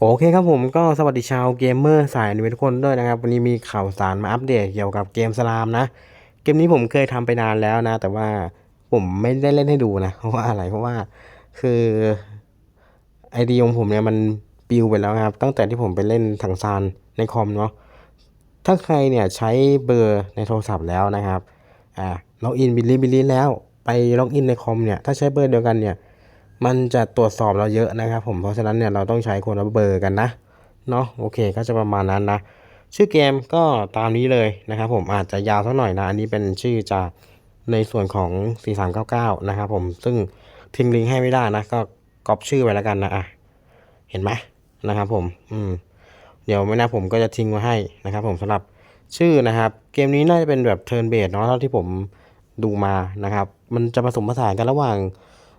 โอเคครับผมก็สวัสดีชาวเกมเมอร์สายนิเมะทุกคนด้วยนะครับ วันนี้มีข่าวสารมาอัปเดตเกี่ยวกับเกมสลามนะ เกมนี้ผมเคยทำไปนานแล้วนะ แต่ว่าผมไม่ได้เล่นให้ดูนะ เพราะว่าอะไรเพราะว่าคือไอเดียของผมเนี่ยมันปิวไปแล้วครับ ตั้งแต่ที่ผมไปเล่นถังซานในคอมเนาะถ้าใครเนี่ยใช้เบอร์ในโทรศัพท์แล้วนะครับอ่าล็อกอินบิลลี่บิลลี่แล้วไปล็อกอินในคอมเนี่ยถ้าใช้เบอร์เดียวกันเนี่ย มันจะตรวจสอบเราเยอะนะครับผมเพราะฉะนั้นเนี่ยเราต้องใช้คนละเบอร์กันนะเนาะโอเคก็จะประมาณนั้นนะชื่อเกมก็ตามนี้เลยนะครับผมอาจจะยาวสักหน่อยนะ อันนี้เป็นชื่อจากในส่วนของ 4399 นะครับผมซึ่งทิ้งลิงก์ให้ไม่ได้นะ ก็ก๊อปชื่อไว้แล้วกันนะอะเห็นไหมนะครับผมอืมเดี๋ยวไม่น่าผมก็จะทิ้งไว้ให้นะครับผมสำหรับชื่อนะครับ เกมนี้น่าจะเป็นแบบเทิร์นเบสเนาะเท่าที่ผมดูมานะครับ มันจะผสมผสานกันระหว่าง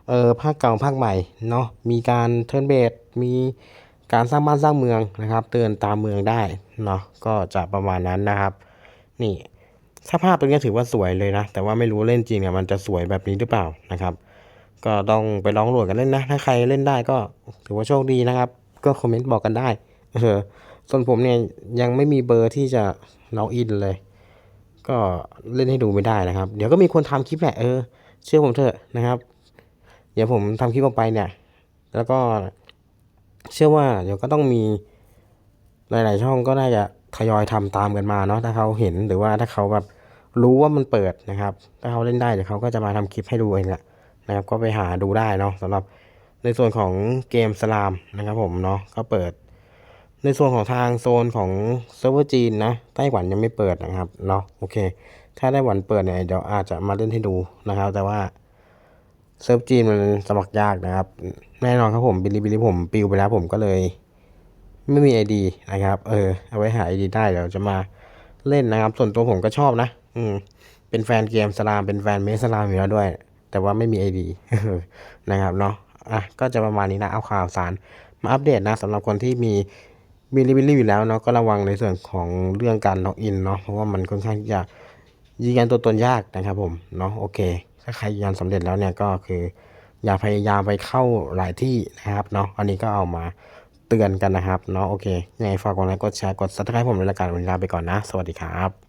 เออภาคเก่าภาคใหม่เนาะมีการเทิร์นเบสมีการสร้างบ้านสร้างเมืองนะครับ เตือนตามเมืองได้เนาะก็จะประมาณนั้นนะครับ นี่สภาพตรงนี้ถือว่าสวยเลยนะ แต่ว่าไม่รู้เล่นจริงอะมันจะสวยแบบนี้หรือเปล่านะครับ ก็ต้องไปลองโหลดกันเล่นนะ ถ้าใครเล่นได้ก็ถือว่าโชคดีนะครับ ก็คอมเมนต์บอกกันได้เออส่วนผมเนี่ยยังไม่มีเบอร์ที่จะล็อกอินเลย ก็เล่นให้ดูไม่ได้นะครับ เดี๋ยวก็มีคนทำคลิปแหละเออ เชื่อผมเถอะนะครับ ดี๋ยวผมทำคลิปออกไปเนี่ย แล้วก็เชื่อว่าเดี๋ยวก็ต้องมีหลาย ๆ ช่องก็น่าจะทยอยทำตามกันมาเนาะถ้าเขาเห็นหรือว่าถ้าเขาแบบรู้ว่ามันเปิดนะครับ ถ้าเขาเล่นได้เดี๋ยวเขาก็จะมาทำคลิปให้ดูเองแหละนะครับ ก็ไปหาดูได้เนาะสำหรับในส่วนของเกมสลามนะครับผมเนาะก็เปิด ในส่วนของทางโซนของเซิร์ฟเวอร์จีนนะไต้หวันยังไม่เปิดนะครับเนาะโอเค ถ้าไต้หวันเปิดเนี่ยเดี๋ยวอาจจะมาเล่นให้ดูนะครับ แต่ว่า เซิร์ฟจีนมันสมัครยากนะครับ แน่นอนครับผมบิลลี่บิลลี่ผมปิวไปแล้วผมก็เลย ไม่มีไอดีนะครับ เออ เอาไว้หาไอดีได้เดี๋ยวจะมาเล่นนะครับ ส่วนตัวผมก็ชอบนะ อืม เป็นแฟนเกมสลาม เป็นแฟนเมสสลามอยู่แล้วด้วย แต่ว่าไม่มีไอดีนะครับเนาะ อะ ก็จะประมาณนี้นะ เอาข่าวสาร มาอัปเดตนะสำหรับคนที่มีบิลลี่บิลลี่อยู่แล้วเนาะ ก็ระวังในส่วนของเรื่องการล็อกอินเนาะ เพราะว่ามันค่อนข้างที่จะยืนยันตัวตนยากนะครับผม เนาะ โอเค ถ้าใครยืนยันสำเร็จแล้วเนี่ยก็คือ อย่าพยายามไปเข้าหลายที่นะครับเนาะอันนี้ก็เอามาเตือนกันนะครับเนาะโอเคยังไงฝากกดไลค์กดแชร์กดซับสไครต์ผมในรายการวันนี้ลาไปก่อนนะ สวัสดีครับ